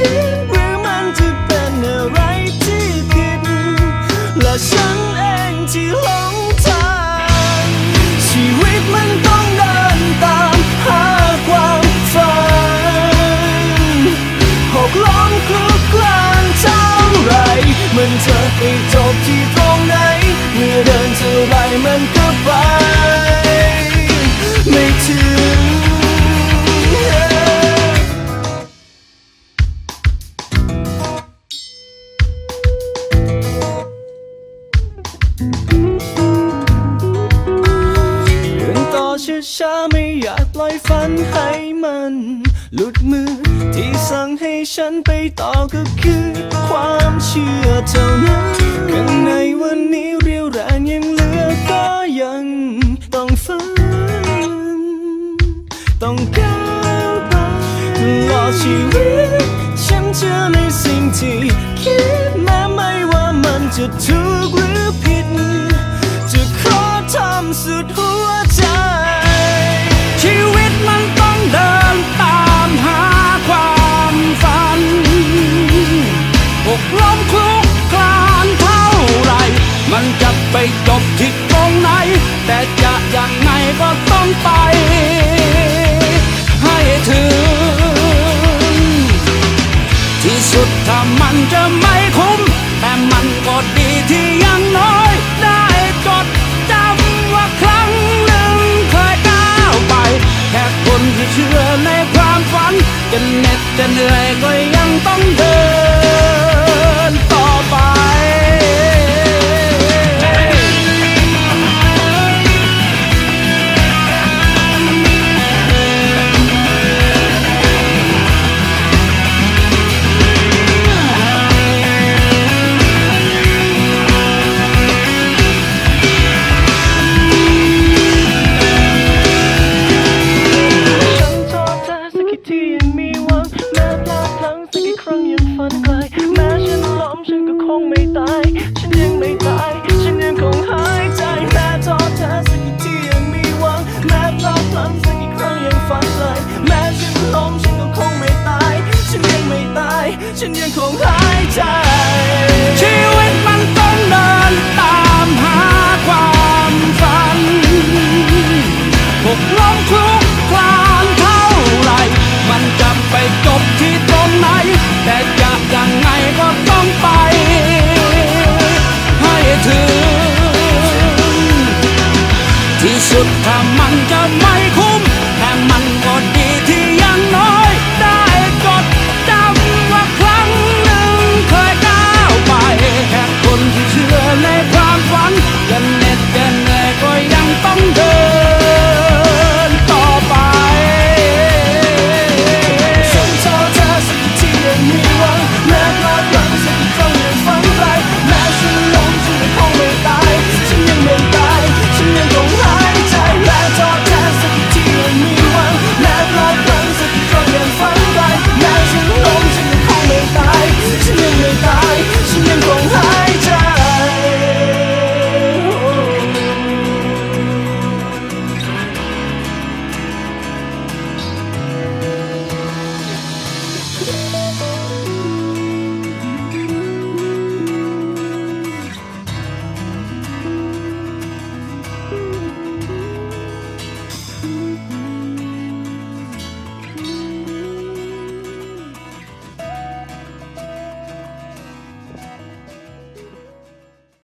ด ช้าไม่อยากปล่อยฝันให้มัน หลุดมือ ที่สั่งให้ฉันไปต่อก็คือ ความเชื่อเท่านั้นข้างในวันนี้เรียวแรงยัง ชีวิต ฉันเชื่อในสิ่งที่คิดแม้ไม่ว่ามันจะถูกหรือผิด จะขอทำสุดหัวใจ ชีวิตมันต้องเดินตามหาความฝันหกล้มคลุกคลานเท่าไร มันจะไปจบที่ตรงไหน แต่จะอย่างไงก็ต้องไป người có yang bóng đời ที่สุดถ้ามันจะม่